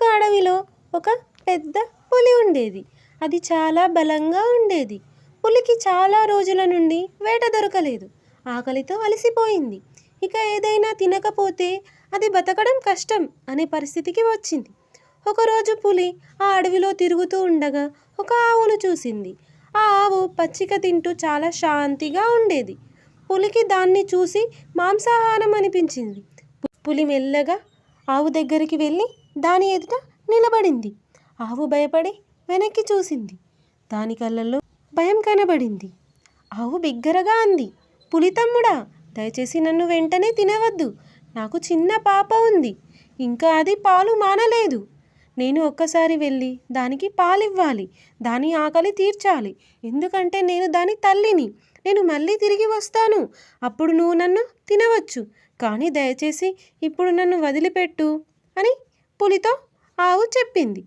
ఒక అడవిలో ఒక పెద్ద పులి ఉండేది. అది చాలా బలంగా ఉండేది. పులికి చాలా రోజుల నుండి వేట దొరకలేదు. ఆకలితో అలసిపోయింది. ఇక ఏదైనా తినకపోతే అది బతకడం కష్టం అనే పరిస్థితికి వచ్చింది. ఒకరోజు పులి ఆ అడవిలో తిరుగుతూ ఉండగా ఒక ఆవును చూసింది. ఆ ఆవు పచ్చిక తింటూ చాలా శాంతిగా ఉండేది. పులికి దాన్ని చూసి మాంసాహారం అనిపించింది. పులి మెల్లగా ఆవు దగ్గరికి వెళ్ళి దాని ఎదుట నిలబడింది. ఆవు భయపడి వెనక్కి చూసింది. దాని కళ్ళల్లో భయం కనబడింది. ఆవు బిగ్గరగా అంది పులి తమ్ముడా దయచేసి నన్ను వెంటనే తినవద్దు. నాకు చిన్న పాప ఉంది. ఇంకా అది పాలు మానలేదు. నేను ఒక్కసారి వెళ్ళి దానికి పాలివ్వాలి. దాని ఆకలి తీర్చాలి. ఎందుకంటే నేను దాని తల్లిని. నేను మళ్ళీ తిరిగి వస్తాను. అప్పుడు నువ్వు నన్ను తినవచ్చు. కానీ దయచేసి ఇప్పుడు నన్ను వదిలిపెట్టు అని పులితో ఆవు చెప్పింది.